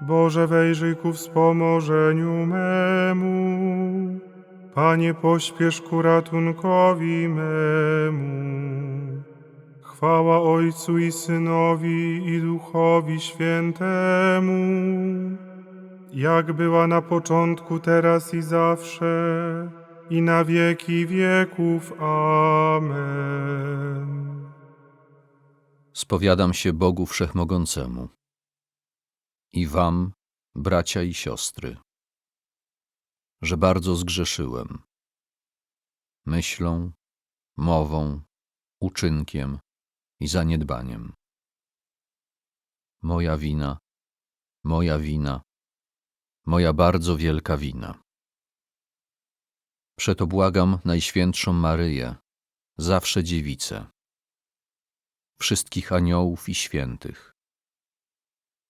Boże, wejrzyj ku wspomożeniu memu. Panie, pośpiesz ku ratunkowi memu. Chwała Ojcu i Synowi i Duchowi Świętemu, jak była na początku, teraz i zawsze, i na wieki wieków. Amen. Spowiadam się Bogu Wszechmogącemu i wam, bracia i siostry, że bardzo zgrzeszyłem myślą, mową, uczynkiem i zaniedbaniem. Moja wina, moja wina, moja bardzo wielka wina. Przeto błagam Najświętszą Maryję, zawsze dziewicę, wszystkich aniołów i świętych,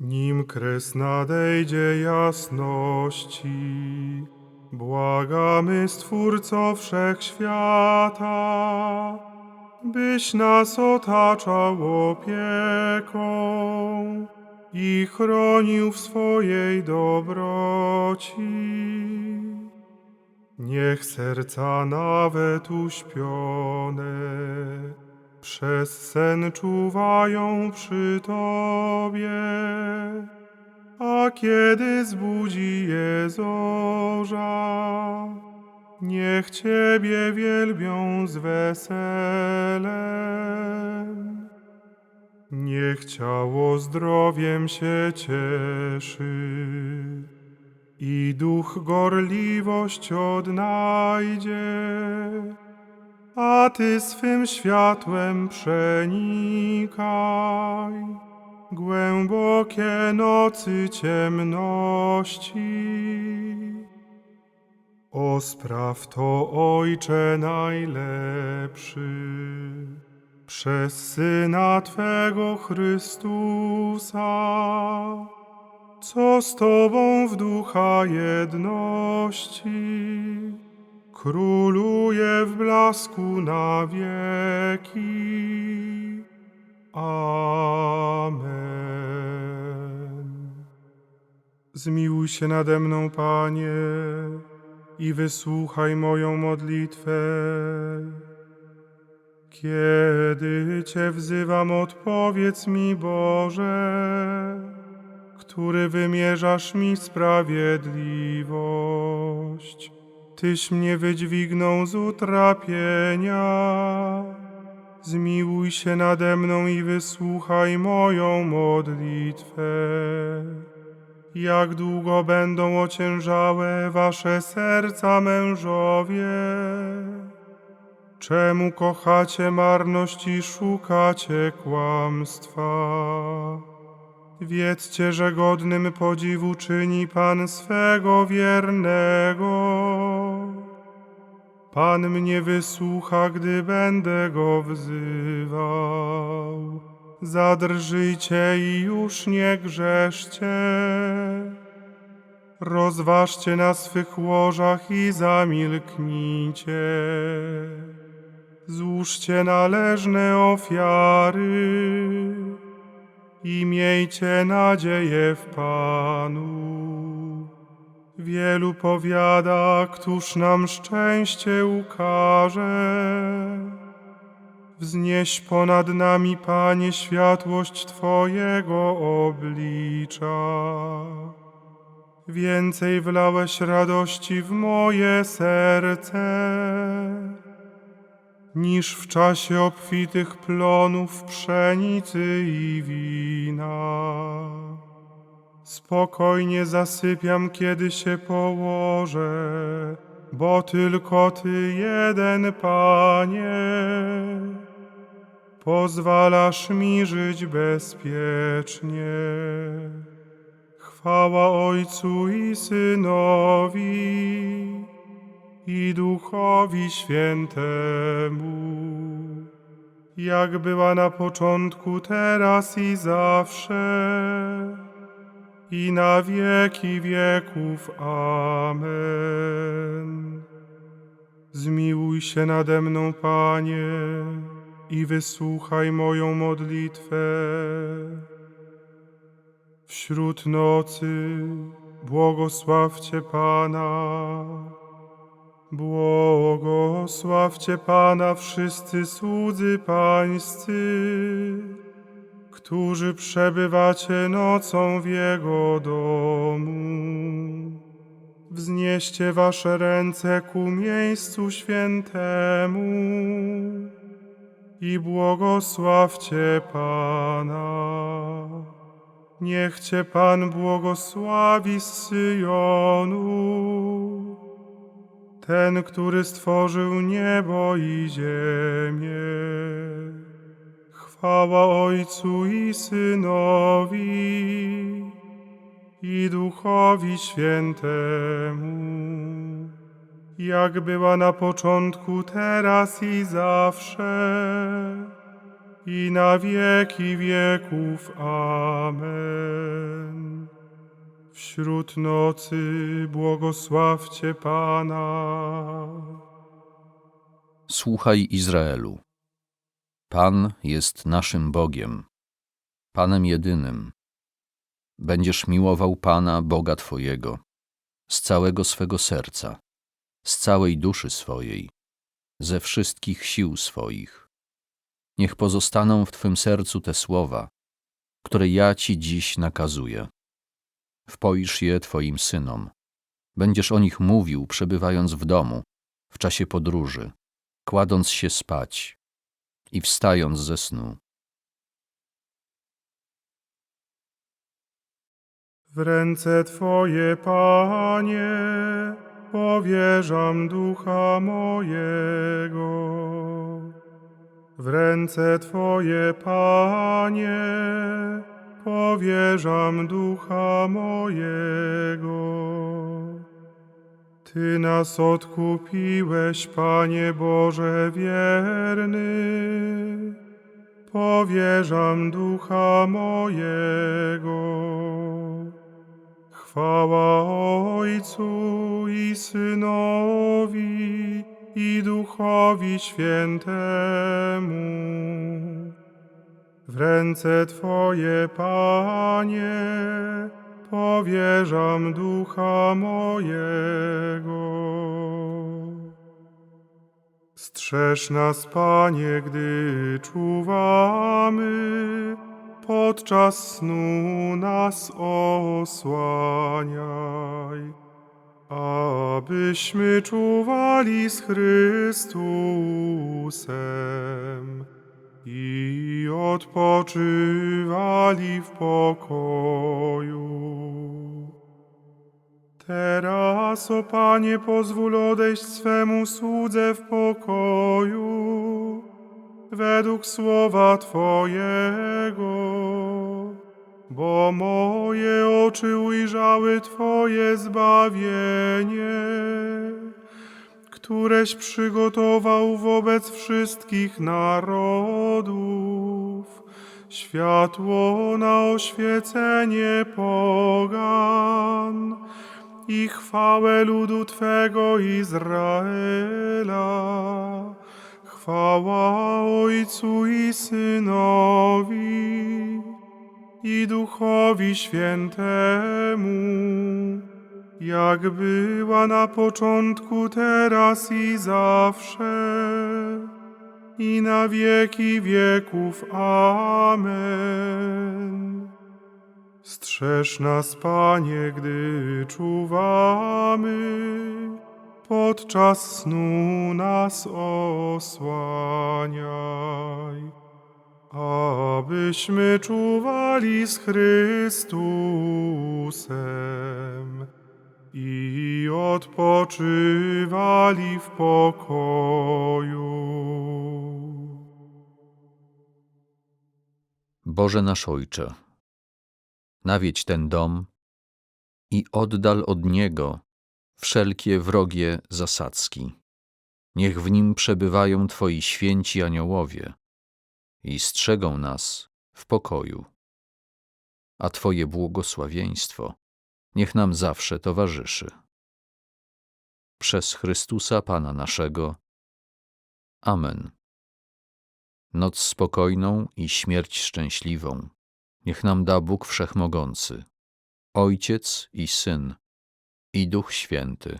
Nim kres nadejdzie jasności, błagamy Stwórco Wszechświata, byś nas otaczał opieką i chronił w swojej dobroci. Niech serca nawet uśpione przez sen czuwają przy Tobie, a kiedy zbudzi je zorza, niech Ciebie wielbią z weselem. Niech ciało zdrowiem się cieszy i duch gorliwość odnajdzie a Ty swym światłem przenikaj głębokie nocy ciemności. O spraw to Ojcze najlepszy, przez Syna Twego Chrystusa, co z Tobą w ducha jedności króluje w blasku na wieki. Amen. Zmiłuj się nade mną, Panie, i wysłuchaj moją modlitwę. Kiedy Cię wzywam, odpowiedz mi, Boże, który wymierzasz mi sprawiedliwość. Tyś mnie wydźwignął z utrapienia. Zmiłuj się nade mną i wysłuchaj moją modlitwę. Jak długo będą ociężałe wasze serca, mężowie? Czemu kochacie marność i szukacie kłamstwa? Wiedzcie, że godnym podziwu czyni Pan swego wiernego. Pan mnie wysłucha, gdy będę go wzywał. Zadrżyjcie i już nie grzeszcie. Rozważcie na swych łożach i zamilknijcie. Złóżcie należne ofiary i miejcie nadzieję w Panu. Wielu powiada, któż nam szczęście ukaże. Wznieś ponad nami, Panie, światłość Twojego oblicza. Więcej wlałeś radości w moje serce niż w czasie obfitych plonów pszenicy i wina. Spokojnie zasypiam, kiedy się położę, bo tylko Ty jeden, Panie, pozwalasz mi żyć bezpiecznie. Chwała Ojcu i Synowi i Duchowi Świętemu, jak była na początku, teraz i zawsze, i na wieki wieków. Amen. Zmiłuj się nade mną, Panie, i wysłuchaj moją modlitwę. Wśród nocy błogosławcie Pana. Błogosławcie Pana wszyscy słudzy pańscy, którzy przebywacie nocą w Jego domu. Wznieście wasze ręce ku miejscu świętemu i błogosławcie Pana. Niech Cię Pan błogosławi Syjonu, ten, który stworzył niebo i ziemię. Chwała Ojcu i Synowi i Duchowi Świętemu, jak była na początku, teraz i zawsze, i na wieki wieków. Amen. Wśród nocy błogosławcie Pana. Słuchaj Izraelu. Pan jest naszym Bogiem, Panem jedynym. Będziesz miłował Pana, Boga Twojego, z całego swego serca, z całej duszy swojej, ze wszystkich sił swoich. Niech pozostaną w Twym sercu te słowa, które ja Ci dziś nakazuję. Wpoisz je Twoim synom. Będziesz o nich mówił, przebywając w domu, w czasie podróży, kładąc się spać i wstając ze snu. W ręce Twoje, Panie, powierzam ducha mojego. W ręce Twoje, Panie, powierzam ducha mojego. Ty nas odkupiłeś, Panie Boże wierny. Powierzam ducha mojego. Chwała Ojcu i Synowi i Duchowi Świętemu. W ręce Twoje, Panie, powierzam ducha mojego. Strzeż nas, Panie, gdy czuwamy, podczas snu nas osłaniaj, abyśmy czuwali z Chrystusem i odpoczywali w pokoju. Teraz, o Panie, pozwól odejść swemu słudze w pokoju, według słowa Twojego, bo moje oczy ujrzały Twoje zbawienie, któreś przygotował wobec wszystkich narodów, światło na oświecenie pogan i chwałę ludu Twego Izraela. Chwała Ojcu i Synowi i Duchowi Świętemu, jak była na początku, teraz i zawsze, i na wieki wieków. Amen. Strzeż nas, Panie, gdy czuwamy, podczas snu nas osłaniaj, abyśmy czuwali z Chrystusem i odpoczywali w pokoju. Boże nasz Ojcze, nawiedź ten dom i oddal od niego wszelkie wrogie zasadzki. Niech w nim przebywają Twoi święci aniołowie i strzegą nas w pokoju. A Twoje błogosławieństwo niech nam zawsze towarzyszy. Przez Chrystusa Pana naszego. Amen. Noc spokojną i śmierć szczęśliwą niech nam da Bóg Wszechmogący, Ojciec i Syn i Duch Święty.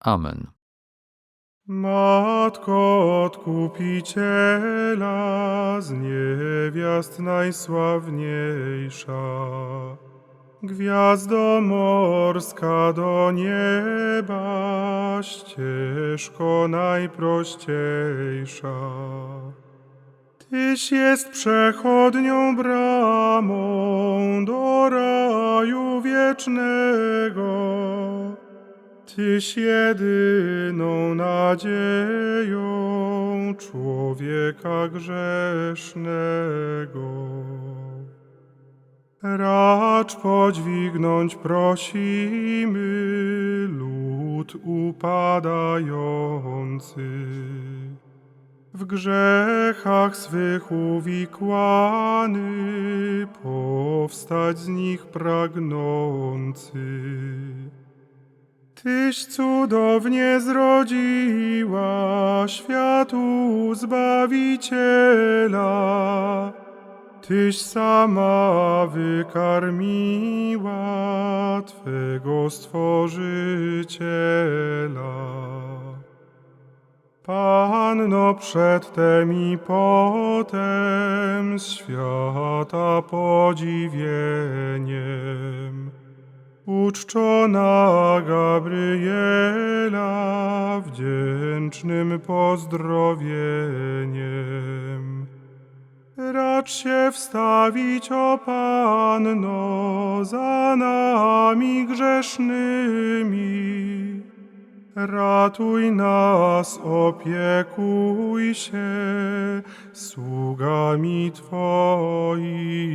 Amen. Matko Odkupiciela, z niewiast najsławniejsza, Gwiazdo morska do nieba, ścieżko najprościejsza. Tyś jest przechodnią bramą do raju wiecznego. Tyś jedyną nadzieją człowieka grzesznego. Racz podźwignąć prosimy lud upadający. W grzechach swych uwikłany, powstać z nich pragnący. Tyś cudownie zrodziła światu Zbawiciela, Tyś sama wykarmiła Twego Stworzyciela. Panno przedtem i potem świata podziwieniem, uczczona Gabriela wdzięcznym pozdrowieniem. Racz się wstawić, o Panno, za nami grzesznymi. Ratuj nas, opiekuj się sługami Twoimi.